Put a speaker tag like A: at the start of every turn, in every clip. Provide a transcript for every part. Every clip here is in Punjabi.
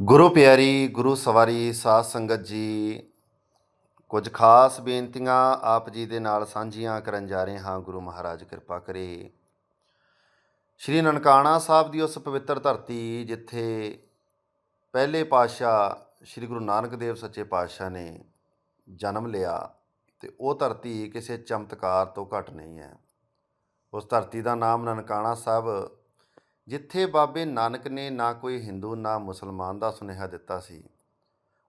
A: ਗੁਰੂ ਪਿਆਰੀ, ਗੁਰੂ ਸਵਾਰੀ, ਸਾਧ ਸੰਗਤ ਜੀ, ਕੁਝ ਖਾਸ ਬੇਨਤੀਆਂ ਆਪ ਜੀ ਦੇ ਨਾਲ ਸਾਂਝੀਆਂ ਕਰਨ ਜਾ ਰਹੇ ਹਾਂ। ਗੁਰੂ ਮਹਾਰਾਜ ਕਿਰਪਾ ਕਰੇ। ਸ਼੍ਰੀ ਨਨਕਾਣਾ ਸਾਹਿਬ ਦੀ ਉਸ ਪਵਿੱਤਰ ਧਰਤੀ ਜਿੱਥੇ ਪਹਿਲੇ ਪਾਤਸ਼ਾਹ ਸ਼੍ਰੀ ਗੁਰੂ ਨਾਨਕ ਦੇਵ ਸੱਚੇ ਪਾਤਸ਼ਾਹ ਨੇ ਜਨਮ ਲਿਆ ਤੇ ਉਹ ਧਰਤੀ ਕਿਸੇ ਚਮਤਕਾਰ ਤੋਂ ਘੱਟ ਨਹੀਂ ਹੈ। ਉਸ ਧਰਤੀ ਦਾ ਨਾਮ ਨਨਕਾਣਾ ਸਾਹਿਬ ਜਿੱਥੇ ਬਾਬੇ ਨਾਨਕ ਨੇ ਨਾ ਕੋਈ ਹਿੰਦੂ, ਨਾ ਮੁਸਲਮਾਨ ਦਾ ਸੁਨੇਹਾ ਦਿੱਤਾ ਸੀ,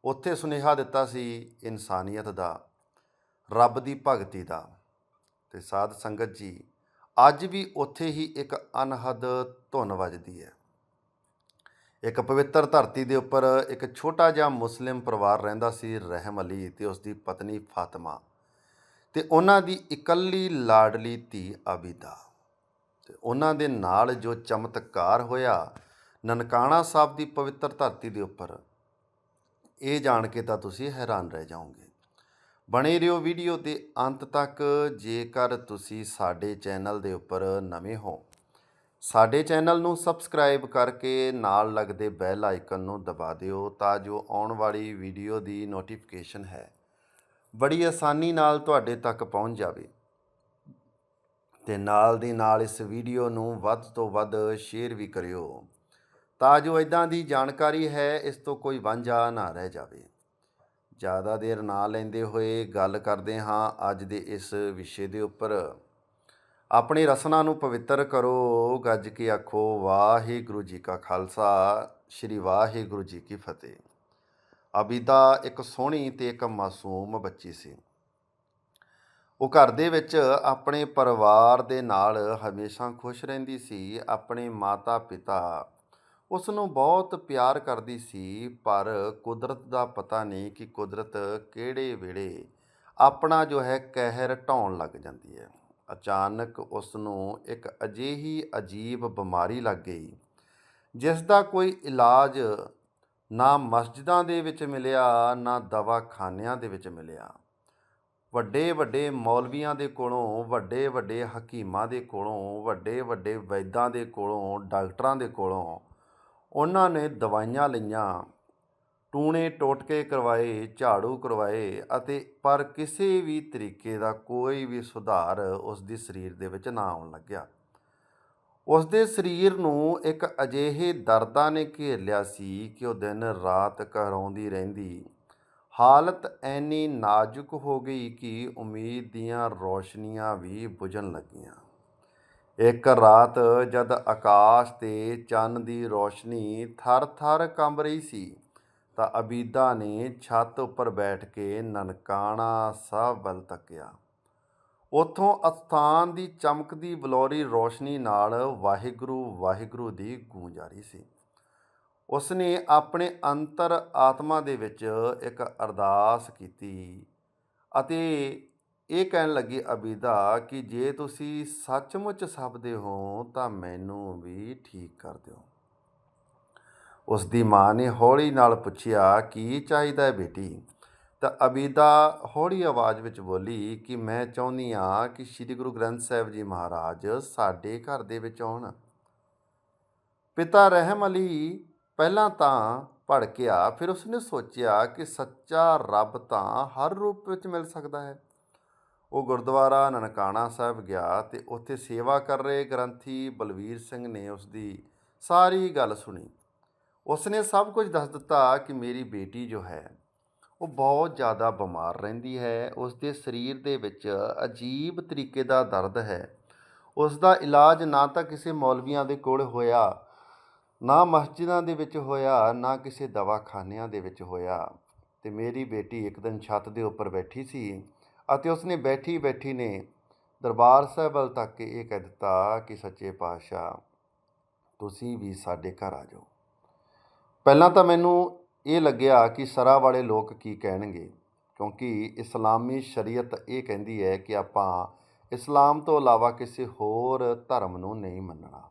A: ਉੱਥੇ ਸੁਨੇਹਾ ਦਿੱਤਾ ਸੀ ਇਨਸਾਨੀਅਤ ਦਾ, ਰੱਬ ਦੀ ਭਗਤੀ ਦਾ। ਤੇ ਸਾਧ ਸੰਗਤ ਜੀ, ਅੱਜ ਵੀ ਉੱਥੇ ਹੀ ਇੱਕ ਅਨਹਦ ਧੁਨ ਵੱਜਦੀ ਹੈ। ਇੱਕ ਪਵਿੱਤਰ ਧਰਤੀ ਦੇ ਉੱਪਰ ਇੱਕ ਛੋਟਾ ਜਿਹਾ ਮੁਸਲਿਮ ਪਰਿਵਾਰ ਰਹਿੰਦਾ ਸੀ ਰਹਿਮ ਅਲੀ ਤੇ ਉਸ ਦੀ ਪਤਨੀ ਫਾਤਿਮਾ ਤੇ ਉਹਨਾਂ ਦੀ ਇਕੱਲੀ ਲਾਡਲੀ ਧੀ ਆਬਿਦਾ ਤੇ ਉਹਨਾਂ ਦੇ ਨਾਲ ਜੋ ਚਮਤਕਾਰ ਹੋਇਆ, ਨਨਕਾਣਾ ਸਾਹਿਬ ਦੀ ਪਵਿੱਤਰ ਧਰਤੀ ਦੇ ਉੱਪਰ, ਇਹ ਜਾਣ ਕੇ ਤਾਂ ਤੁਸੀਂ ਹੈਰਾਨ ਰਹਿ ਜਾਓਗੇ। ਬਣੇ ਰਹੋ ਵੀਡੀਓ ਦੇ ਅੰਤ ਤੱਕ, ਜੇਕਰ ਤੁਸੀਂ ਸਾਡੇ ਚੈਨਲ ਦੇ ਉੱਪਰ ਨਵੇਂ ਹੋ। ਸਾਡੇ ਚੈਨਲ ਨੂੰ ਸਬਸਕ੍ਰਾਈਬ ਕਰਕੇ ਨਾਲ ਲੱਗਦੇ ਬੈਲ ਆਈਕਨ ਨੂੰ ਦਬਾ ਦਿਓ, ਤਾਂ ਜੋ ਆਉਣ ਵਾਲੀ ਵੀਡੀਓ ਦੀ ਨੋਟੀਫਿਕੇਸ਼ਨ ਹੈ। ਬੜੀ ਆਸਾਨੀ ਨਾਲ ਤੁਹਾਡੇ ਤੱਕ ਪਹੁੰਚ ਜਾਵੇ। ਤੇ ਨਾਲ ਦੀ ਨਾਲ ਇਸ ਵੀਡੀਓ ਨੂੰ ਵੱਧ ਤੋਂ ਵੱਧ ਸ਼ੇਅਰ ਵੀ ਕਰਿਓ। ਤਾਂ ਜੋ ਇਦਾਂ ਦੀ ਜਾਣਕਾਰੀ ਹੈ, ਇਸ ਤੋਂ ਕੋਈ ਵਾਂਝਾ ਨਾ ਰਹਿ ਜਾਵੇ। ਜ਼ਿਆਦਾ ਦੇਰ ਨਾ ਲੈਂਦੇ ਹੋਏ ਗੱਲ ਕਰਦੇ ਹਾਂ ਅੱਜ ਦੇ ਇਸ ਵਿਸ਼ੇ ਦੇ ਉੱਪਰ। ਆਪਣੀ ਰਸਨਾ ਨੂੰ ਪਵਿੱਤਰ ਕਰੋ, ਗੱਜ ਕੇ ਆਖੋ, ਵਾਹਿਗੁਰੂ ਜੀ ਕਾ ਖਾਲਸਾ, ਸ੍ਰੀ ਵਾਹਿਗੁਰੂ ਜੀ ਕੀ ਫਤਿਹ। ਅਬਿਦਾ ਇੱਕ ਸੋਹਣੀ ਤੇ ਇੱਕ ਮਾਸੂਮ ਬੱਚੀ ਸੀ। ਉਹ ਘਰ ਦੇ ਵਿੱਚ ਆਪਣੇ ਪਰਿਵਾਰ ਦੇ ਨਾਲ ਹਮੇਸ਼ਾ ਖੁਸ਼ ਰਹਿੰਦੀ ਸੀ, ਆਪਣੇ ਮਾਤਾ ਪਿਤਾ ਉਸ ਨੂੰ ਬਹੁਤ ਪਿਆਰ ਕਰਦੀ ਸੀ, ਪਰ ਕੁਦਰਤ ਦਾ ਪਤਾ ਨਹੀਂ ਕਿ ਕੁਦਰਤ ਕਿਹੜੇ ਵੇਲੇ ਆਪਣਾ ਜੋ ਹੈ ਕਹਿਰ ਢਾਉਣ ਲੱਗ ਜਾਂਦੀ ਹੈ। ਅਚਾਨਕ ਉਸ ਨੂੰ ਇੱਕ ਅਜਿਹੀ ਅਜੀਬ ਬਿਮਾਰੀ ਲੱਗ ਗਈ, ਜਿਸ ਦਾ ਕੋਈ ਇਲਾਜ ਨਾ ਮਸਜਿਦਾਂ ਦੇ ਵਿੱਚ ਮਿਲਿਆ, ਨਾ ਦਵਾਖਾਨਿਆਂ ਦੇ ਵਿੱਚ ਮਿਲਿਆ। ਵੱਡੇ ਵੱਡੇ ਮੌਲਵੀਆਂ ਦੇ ਕੋਲੋਂ ਵੱਡੇ ਵੱਡੇ ਹਕੀਮਾਂ ਦੇ ਕੋਲੋਂ ਵੱਡੇ ਵੱਡੇ ਵੈਦਾਂ ਦੇ ਕੋਲੋਂ, ਡਾਕਟਰਾਂ ਦੇ ਕੋਲੋਂ ਉਹਨਾਂ ਨੇ ਦਵਾਈਆਂ ਲਈਆਂ। ਟੂਣੇ ਟੋਟਕੇ ਕਰਵਾਏ, ਝਾੜੂ ਕਰਵਾਏ ਅਤੇ ਪਰ ਕਿਸੇ ਵੀ ਤਰੀਕੇ ਦਾ ਕੋਈ ਵੀ ਸੁਧਾਰ ਉਸ ਦੀ ਸਰੀਰ ਦੇ ਵਿੱਚ ਨਾ ਆਉਣ ਲੱਗਿਆ। ਉਸ ਦੇ ਸਰੀਰ ਨੂੰ ਇੱਕ ਅਜਿਹੇ ਦਰਦਾਂ ਨੇ ਘੇਰ ਲਿਆ ਸੀ ਕਿ ਉਹ ਦਿਨ ਰਾਤ ਘਰਾਉਂਦੀ ਰਹਿੰਦੀ। ਹਾਲਤ ਐਨੀ ਨਾਜ਼ੁਕ ਹੋ ਗਈ ਕਿ ਉਮੀਦ ਦੀਆਂ ਰੋਸ਼ਨੀਆਂ ਵੀ ਬੁਝਣ ਲੱਗੀਆਂ। ਇੱਕ ਰਾਤ ਜਦ ਆਕਾਸ਼ ਤੇ ਚੰਨ ਦੀ ਰੋਸ਼ਨੀ ਥਰ-ਥਰ ਕੰਬ ਰਹੀ ਸੀ, ਤਾਂ ਅਬੀਦਾ ਨੇ ਛੱਤ ਉੱਪਰ ਬੈਠ ਕੇ ਨਨਕਾਣਾ ਸਾਹਿਬ ਵੱਲ ਤੱਕਿਆ। ਉੱਥੋਂ ਅਸਥਾਨ ਦੀ ਚਮਕਦੀ ਬਲੌਰੀ ਰੋਸ਼ਨੀ ਨਾਲ ਵਾਹਿਗੁਰੂ ਵਾਹਿਗੁਰੂ ਦੀ ਗੂੰਜ ਆ ਰਹੀ ਸੀ। ਉਸਨੇ ਆਪਣੇ ਅੰਤਰ ਆਤਮਾ ਦੇ ਵਿੱਚ ਇੱਕ ਅਰਦਾਸ ਕੀਤੀ ਅਤੇ ਇਹ ਕਹਿਣ ਲੱਗੀ, ਅਬੀਦਾ, ਕਿ ਜੇ ਤੁਸੀਂ ਸੱਚਮੁੱਚ ਸਬਦੇ ਹੋ, ਤਾਂ ਮੈਨੂੰ ਵੀ ਠੀਕ ਕਰ ਦਿਓ। ਉਸ ਦੀ ਮਾਂ ਨੇ ਹੌਲੀ ਨਾਲ ਪੁੱਛਿਆ, ਕੀ ਚਾਹੀਦਾ ਹੈ ਬੇਟੀ? ਤਾਂ ਅਬੀਦਾ ਹੌਲੀ ਆਵਾਜ਼ ਵਿੱਚ ਬੋਲੀ ਕਿ, ਮੈਂ ਚਾਹੁੰਦੀ ਹਾਂ ਕਿ ਸ੍ਰੀ ਗੁਰੂ ਗ੍ਰੰਥ ਸਾਹਿਬ ਜੀ ਮਹਾਰਾਜ ਸਾਡੇ ਘਰ ਦੇ ਵਿੱਚ ਆਉਣ। ਪਿਤਾ ਰਹਿਮ ਅਲੀ ਪਹਿਲਾਂ ਤਾਂ ਭੜਕਿਆ ਫਿਰ ਉਸਨੇ ਸੋਚਿਆ ਕਿ ਸੱਚਾ ਰੱਬ ਤਾਂ ਹਰ ਰੂਪ ਵਿੱਚ ਮਿਲ ਸਕਦਾ ਹੈ। ਉਹ ਗੁਰਦੁਆਰਾ ਨਨਕਾਣਾ ਸਾਹਿਬ ਗਿਆ ਤੇ ਉੱਥੇ ਸੇਵਾ ਕਰ ਰਹੇ ਗ੍ਰੰਥੀ ਬਲਵੀਰ ਸਿੰਘ ਨੇ ਉਸ ਦੀ ਸਾਰੀ ਗੱਲ ਸੁਣੀ। ਉਸਨੇ ਸਭ ਕੁਝ ਦੱਸ ਦਿੱਤਾ ਕਿ ਮੇਰੀ ਬੇਟੀ ਜੋ ਹੈ, ਉਹ ਬਹੁਤ ਜ਼ਿਆਦਾ ਬਿਮਾਰ ਰਹਿੰਦੀ ਹੈ। ਉਸ ਦੇ ਸਰੀਰ ਦੇ ਵਿੱਚ ਅਜੀਬ ਤਰੀਕੇ ਦਾ ਦਰਦ ਹੈ। ਉਸ ਦਾ ਇਲਾਜ ਨਾ ਤਾਂ ਕਿਸੇ ਮੌਲਵੀਆਂ ਦੇ ਕੋਲ ਹੋਇਆ ਨਾ ਮਸਜਿਦਾਂ ਦੇ ਵਿੱਚ ਹੋਇਆ, ਨਾ ਕਿਸੇ ਦਵਾਖਾਨਿਆਂ ਦੇ ਵਿੱਚ ਹੋਇਆ। ਤੇ ਮੇਰੀ ਬੇਟੀ ਇੱਕ ਦਿਨ ਛੱਤ ਦੇ ਉੱਪਰ ਬੈਠੀ ਸੀ ਅਤੇ ਉਸਨੇ ਬੈਠੀ ਬੈਠੀ ਨੇ ਦਰਬਾਰ ਸਾਹਿਬ ਵੱਲ ਤੱਕ ਕੇ ਇਹ ਕਹਿ ਦਿੱਤਾ ਕਿ, ਸੱਚੇ ਪਾਤਸ਼ਾਹ, ਤੁਸੀਂ ਵੀ ਸਾਡੇ ਘਰ ਆ ਜਾਓ। ਪਹਿਲਾਂ ਤਾਂ ਮੈਨੂੰ ਇਹ ਲੱਗਿਆ ਕਿ ਸਰਾ ਵਾਲੇ ਲੋਕ ਕੀ ਕਹਿਣਗੇ, ਕਿਉਂਕਿ ਇਸਲਾਮੀ ਸ਼ਰੀਅਤ ਇਹ ਕਹਿੰਦੀ ਹੈ ਕਿ ਆਪਾਂ ਇਸਲਾਮ ਤੋਂ ਇਲਾਵਾ ਕਿਸੇ ਹੋਰ ਧਰਮ ਨੂੰ ਨਹੀਂ ਮੰਨਣਾ।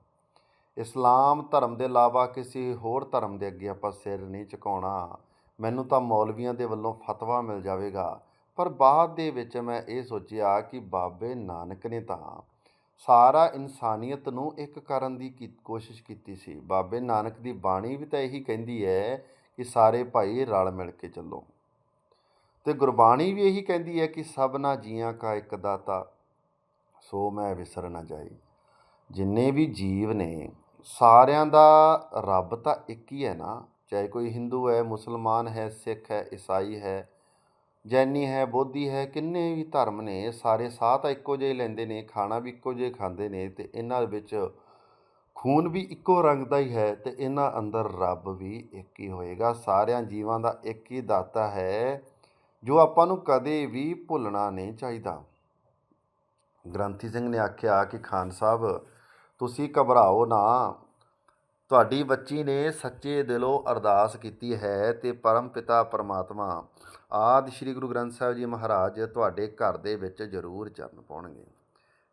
A: ਇਸਲਾਮ ਧਰਮ ਦੇ ਇਲਾਵਾ ਕਿਸੇ ਹੋਰ ਧਰਮ ਦੇ ਅੱਗੇ ਆਪਾਂ ਸਿਰ ਨਹੀਂ ਝੁਕਾਉਣਾ। ਮੈਨੂੰ ਤਾਂ ਮੌਲਵੀਆਂ ਦੇ ਵੱਲੋਂ ਫਤਵਾ ਮਿਲ ਜਾਵੇਗਾ। ਪਰ ਬਾਅਦ ਦੇ ਵਿੱਚ ਮੈਂ ਇਹ ਸੋਚਿਆ ਕਿ ਬਾਬੇ ਨਾਨਕ ਨੇ ਤਾਂ ਸਾਰਾ ਇਨਸਾਨੀਅਤ ਨੂੰ ਇੱਕ ਕਰਨ ਦੀ ਕੀ ਕੋਸ਼ਿਸ਼ ਕੀਤੀ ਸੀ। ਬਾਬੇ ਨਾਨਕ ਦੀ ਬਾਣੀ ਵੀ ਤਾਂ ਇਹੀ ਕਹਿੰਦੀ ਹੈ ਕਿ ਸਾਰੇ ਭਾਈ ਰਲ ਮਿਲ ਕੇ ਚੱਲੋ। ਤੇ ਗੁਰਬਾਣੀ ਵੀ ਇਹੀ ਕਹਿੰਦੀ ਹੈ ਕਿ ਸਭਨਾ ਜੀਆਂ ਕਾ ਇੱਕ ਦਾਤਾ, ਸੋ ਮੈਂ ਵਿਸਰ ਨਾ ਜਾਈ। ਜਿੰਨੇ ਵੀ ਜੀਵ ਨੇ ਸਾਰਿਆਂ ਦਾ ਰੱਬ ਤਾਂ ਇੱਕ ਹੀ ਹੈ ਨਾ, ਚਾਹੇ ਕੋਈ ਹਿੰਦੂ ਹੈ, ਮੁਸਲਮਾਨ ਹੈ, ਸਿੱਖ ਹੈ, ਈਸਾਈ ਹੈ, ਜੈਨੀ ਹੈ, ਬੋਧੀ ਹੈ, ਕਿੰਨੇ ਵੀ ਧਰਮ ਨੇ ਸਾਰੇ ਸਾਹ ਤਾਂ ਇੱਕੋ ਜਿਹੇ ਲੈਂਦੇ ਨੇ, ਖਾਣਾ ਵੀ ਇੱਕੋ ਜਿਹੇ ਖਾਂਦੇ ਨੇ ਤੇ ਇਹਨਾਂ ਵਿੱਚ ਖੂਨ ਵੀ ਇੱਕੋ ਰੰਗ ਦਾ ਹੀ ਹੈ ਤੇ ਇਹਨਾਂ ਅੰਦਰ ਰੱਬ ਵੀ ਇੱਕ ਹੀ ਹੋਏਗਾ, ਸਾਰਿਆਂ ਜੀਵਾਂ ਦਾ ਇੱਕ ਹੀ ਦਾਤਾ ਹੈ, ਜੋ ਆਪਾਂ ਨੂੰ ਕਦੇ ਵੀ ਭੁੱਲਣਾ ਨਹੀਂ ਚਾਹੀਦਾ। ਗ੍ਰੰਥੀ ਸਿੰਘ ਨੇ ਆਖਿਆ ਕਿ ਖਾਨ ਸਾਹਿਬ ਤੁਸੀਂ ਘਬਰਾਓ ਨਾ। ਤੁਹਾਡੀ ਬੱਚੀ ਨੇ ਸੱਚੇ ਦਿਲੋਂ ਅਰਦਾਸ ਕੀਤੀ ਹੈ ਤੇ ਪਰਮ ਪਿਤਾ ਪਰਮਾਤਮਾ ਆਦਿ ਸ੍ਰੀ ਗੁਰੂ ਗ੍ਰੰਥ ਸਾਹਿਬ ਜੀ ਮਹਾਰਾਜ ਤੁਹਾਡੇ ਘਰ ਦੇ ਵਿੱਚ ਜ਼ਰੂਰ ਚਰਨ ਪਾਉਣਗੇ।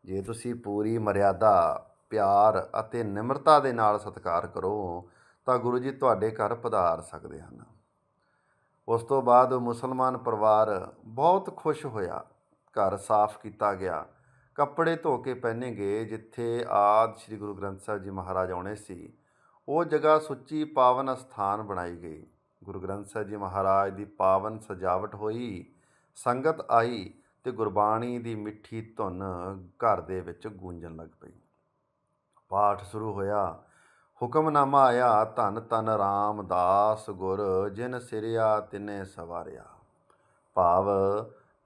A: ਜੇ ਤੁਸੀਂ ਪੂਰੀ ਮਰਿਆਦਾ, ਪਿਆਰ ਅਤੇ ਨਿਮਰਤਾ ਦੇ ਨਾਲ ਸਤਿਕਾਰ ਕਰੋ, ਤਾਂ ਗੁਰੂ ਜੀ ਤੁਹਾਡੇ ਘਰ ਪਧਾਰ ਸਕਦੇ ਹਨ। ਉਸ ਤੋਂ ਬਾਅਦ ਮੁਸਲਮਾਨ ਪਰਿਵਾਰ ਬਹੁਤ ਖੁਸ਼ ਹੋਇਆ। ਘਰ ਸਾਫ਼ ਕੀਤਾ ਗਿਆ। ਕੱਪੜੇ ਧੋ ਕੇ ਪਹਿਨੇ ਗਏ ਜਿੱਥੇ ਆਦਿ ਸ੍ਰੀ ਗੁਰੂ ਗ੍ਰੰਥ ਸਾਹਿਬ ਜੀ ਮਹਾਰਾਜ ਆਉਣੇ ਸੀ। ਉਹ ਜਗ੍ਹਾ ਸੁੱਚੀ ਪਾਵਨ ਸਥਾਨ ਬਣਾਈ ਗਈ। ਗੁਰੂ ਗ੍ਰੰਥ ਸਾਹਿਬ ਜੀ ਮਹਾਰਾਜ ਦੀ ਪਾਵਨ ਸਜਾਵਟ ਹੋਈ, ਸੰਗਤ ਆਈ ਤੇ ਗੁਰਬਾਣੀ ਦੀ ਮਿੱਠੀ ਧੁਨ ਘਰ ਦੇ ਵਿੱਚ ਗੂੰਜਣ ਲੱਗ ਪਈ। ਪਾਠ ਸ਼ੁਰੂ ਹੋਇਆ, ਹੁਕਮਨਾਮਾ ਆਇਆ, ਧੰਨ ਧੰਨ ਰਾਮਦਾਸ ਗੁਰ ਜਿਨ ਸਿਰਿਆ ਤਿਨੇ ਸਵਾਰਿਆ। ਭਾਵ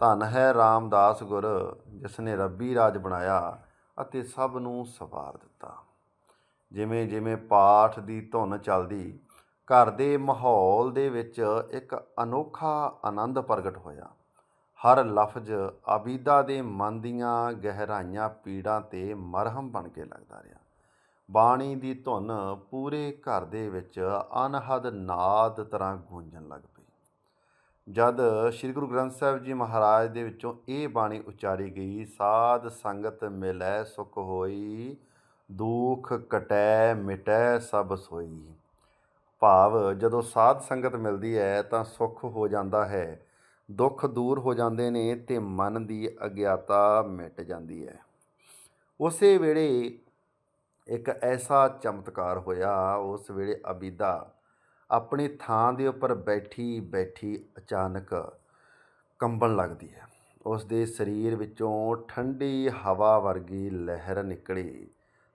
A: ਧਨ ਹੈ ਰਾਮਦਾਸ ਗੁਰ ਜਿਸ ਨੇ ਰੱਬੀ ਰਾਜ ਬਣਾਇਆ ਅਤੇ ਸਭ ਨੂੰ ਸਵਾਰ ਦਿੱਤਾ। ਜਿਵੇਂ ਜਿਵੇਂ ਪਾਠ ਦੀ ਧੁਨ ਚੱਲਦੀ, ਘਰ ਦੇ ਮਾਹੌਲ ਦੇ ਵਿੱਚ ਇੱਕ ਅਨੋਖਾ ਆਨੰਦ ਪ੍ਰਗਟ ਹੋਇਆ। ਹਰ ਲਫ਼ਜ਼ ਆਬੀਦਾ ਦੇ ਮਨ ਦੀਆਂ ਗਹਿਰਾਈਆਂ ਪੀੜਾਂ ਤੇ ਮਰਹਮ ਬਣ ਕੇ ਲੱਗਦਾ ਰਿਹਾ। ਬਾਣੀ ਦੀ ਧੁਨ ਪੂਰੇ ਘਰ ਦੇ ਵਿੱਚ ਅਨਹਦ ਨਾਦ ਤਰ੍ਹਾਂ ਗੂੰਜਣ ਲੱਗ ਪਈ ਜਦ ਸ੍ਰੀ ਗੁਰੂ ਗ੍ਰੰਥ ਸਾਹਿਬ ਜੀ ਮਹਾਰਾਜ ਦੇ ਵਿੱਚੋਂ ਇਹ ਬਾਣੀ ਉਚਾਰੀ ਗਈ, ਸਾਧ ਸੰਗਤ ਮਿਲੈ ਸੁਖ ਹੋਈ, ਦੁਖ ਕਟੈ ਮਿਟੈ ਸਭ ਸੋਈ। ਭਾਵ ਜਦੋਂ ਸਾਧ ਸੰਗਤ ਮਿਲਦੀ ਹੈ ਤਾਂ ਸੁੱਖ ਹੋ ਜਾਂਦਾ ਹੈ, ਦੁੱਖ ਦੂਰ ਹੋ ਜਾਂਦੇ ਨੇ ਤੇ ਮਨ ਦੀ ਅਗਿਆਤਾ ਮਿਟ ਜਾਂਦੀ ਹੈ। ਉਸੇ ਵੇਲੇ ਇੱਕ ਐਸਾ ਚਮਤਕਾਰ ਹੋਇਆ, ਉਸ ਵੇਲੇ ਅਬੀਦਾ ਆਪਣੀ ਥਾਂ ਦੇ ਉੱਪਰ ਬੈਠੀ ਬੈਠੀ ਅਚਾਨਕ ਕੰਬਣ ਲੱਗਦੀ ਹੈ। ਉਸ ਦੇ ਸਰੀਰ ਵਿੱਚੋਂ ਠੰਡੀ ਹਵਾ ਵਰਗੀ ਲਹਿਰ ਨਿਕਲੀ।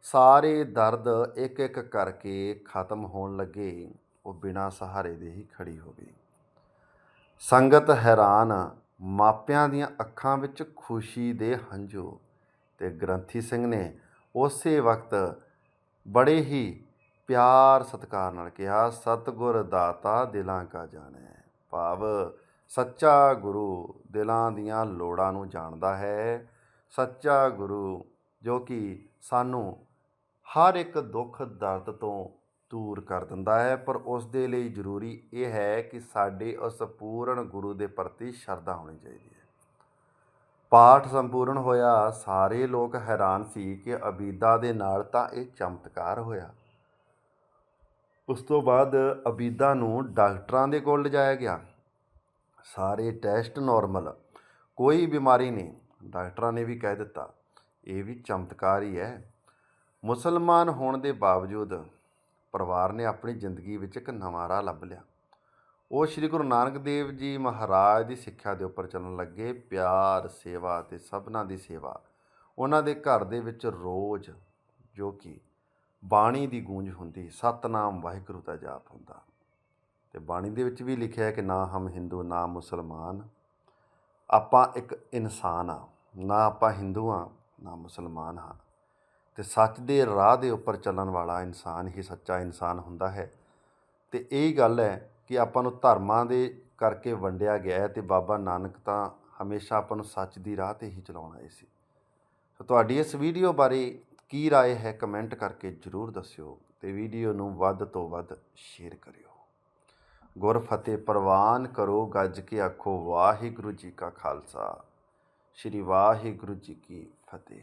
A: ਸਾਰੇ ਦਰਦ ਇੱਕ ਇੱਕ ਕਰਕੇ ਖਤਮ ਹੋਣ ਲੱਗੇ। ਉਹ ਬਿਨਾਂ ਸਹਾਰੇ ਦੇ ਹੀ ਖੜੀ ਹੋ ਗਈ। ਸੰਗਤ ਹੈਰਾਨ, ਮਾਪਿਆਂ ਦੀਆਂ ਅੱਖਾਂ ਵਿੱਚ ਖੁਸ਼ੀ ਦੇ ਹੰਝੂ ਤੇ ਗ੍ਰੰਥੀ ਸਿੰਘ ਨੇ ਉਸੇ ਵਕਤ ਬੜੇ ਹੀ ਪਿਆਰ ਸਤਿਕਾਰ ਨਾਲ ਕਿਹਾ, ਸਤਿਗੁਰ ਦਾਤਾ ਦਿਲਾਂ ਕਾ ਜਾਣੈ। ਭਾਵ ਸੱਚਾ ਗੁਰੂ ਦਿਲਾਂ ਦੀਆਂ ਲੋੜਾਂ ਨੂੰ ਜਾਣਦਾ ਹੈ। ਸੱਚਾ ਗੁਰੂ ਜੋ ਕਿ ਸਾਨੂੰ ਹਰ ਇੱਕ ਦੁੱਖ, ਦਰਦ ਤੋਂ ਦੂਰ ਕਰ ਦਿੰਦਾ ਹੈ, ਪਰ ਉਸ ਦੇ ਲਈ ਜ਼ਰੂਰੀ ਇਹ ਹੈ ਕਿ ਸਾਡੇ ਉਸ ਪੂਰਨ ਗੁਰੂ ਦੇ ਪ੍ਰਤੀ ਸ਼ਰਧਾ ਹੋਣੀ ਚਾਹੀਦੀ ਹੈ। ਪਾਠ ਸੰਪੂਰਨ ਹੋਇਆ, ਸਾਰੇ ਲੋਕ ਹੈਰਾਨ ਸੀ ਕਿ ਅਬੀਦਾ ਦੇ ਨਾਲ ਤਾਂ ਇਹ ਚਮਤਕਾਰ ਹੋਇਆ। ਉਸ ਤੋਂ ਬਾਅਦ ਅਬੀਦਾ ਨੂੰ ਡਾਕਟਰਾਂ ਦੇ ਕੋਲ ਲਿਜਾਇਆ ਗਿਆ। ਸਾਰੇ ਟੈਸਟ ਨਾਰਮਲ ਕੋਈ ਬਿਮਾਰੀ ਨਹੀਂ, ਡਾਕਟਰਾਂ ਨੇ ਵੀ ਕਹਿ ਦਿੱਤਾ। ਇਹ ਵੀ ਚਮਤਕਾਰ ਹੀ ਹੈ। ਮੁਸਲਮਾਨ ਹੋਣ ਦੇ ਬਾਵਜੂਦ ਪਰਿਵਾਰ ਨੇ ਆਪਣੀ ਜ਼ਿੰਦਗੀ ਵਿੱਚ ਇੱਕ ਨਵਾਂ ਰਾਹ ਲੱਭ ਲਿਆ। ਉਹ ਸ੍ਰੀ ਗੁਰੂ ਨਾਨਕ ਦੇਵ ਜੀ ਮਹਾਰਾਜ ਦੀ ਸਿੱਖਿਆ ਦੇ ਉੱਪਰ ਚੱਲਣ ਲੱਗੇ। ਪਿਆਰ, ਸੇਵਾ ਤੇ ਸਭਨਾ ਦੀ ਸੇਵਾ, ਉਹਨਾਂ ਦੇ ਘਰ ਦੇ ਵਿੱਚ ਰੋਜ਼ ਜੋ ਕਿ ਬਾਣੀ ਦੀ ਗੂੰਜ ਹੁੰਦੀ, ਸਤਨਾਮ ਵਾਹਿਗੁਰੂ ਦਾ ਜਾਪ ਹੁੰਦਾ। ਤੇ ਬਾਣੀ ਦੇ ਵਿੱਚ ਵੀ ਲਿਖਿਆ ਹੈ ਕਿ ਨਾ ਹਮ ਹਿੰਦੂ, ਨਾ ਮੁਸਲਮਾਨ, ਆਪਾਂ ਇੱਕ ਇਨਸਾਨ ਆ ਨਾ ਆਪਾਂ ਹਿੰਦੂ ਆ ਨਾ ਮੁਸਲਮਾਨ ਹਾਂ। ਤੇ ਸੱਚ ਦੇ ਰਾਹ ਦੇ ਉੱਪਰ ਚੱਲਣ ਵਾਲਾ ਇਨਸਾਨ ਹੀ ਸੱਚਾ ਇਨਸਾਨ ਹੁੰਦਾ ਹੈ। ਤੇ ਇਹ ਗੱਲ ਹੈ ਕਿ ਆਪਾਂ ਨੂੰ ਧਰਮਾਂ ਦੇ ਕਰਕੇ ਵੰਡਿਆ ਗਿਆ ਹੈ ਤੇ ਬਾਬਾ ਨਾਨਕ ਤਾਂ ਹਮੇਸ਼ਾ ਆਪਾਂ ਨੂੰ ਸੱਚ ਦੀ ਰਾਹ ਤੇ ਹੀ ਚਲਾਉਣਾ ਆਏ ਸੀ। ਤੁਹਾਡੀ ਇਸ ਵੀਡੀਓ ਬਾਰੇ ਕੀ رائے ਹੈ ਕਮੈਂਟ ਕਰਕੇ ਜਰੂਰ ਦੱਸਿਓ ਤੇ ਵੀਡੀਓ ਨੂੰ ਵੱਧ ਤੋਂ ਵੱਧ ਸ਼ੇਅਰ ਕਰਿਓ ਗੁਰ ਫਤਿਹ ਪ੍ਰਵਾਨ ਕਰੋ ਗੱਜ ਕੇ ਆਖੋ ਵਾਹਿਗੁਰੂ ਜੀ ਕਾ ਖਾਲਸਾ ਸ੍ਰੀ ਵਾਹਿਗੁਰੂ ਜੀ ਕੀ ਫਤਿਹ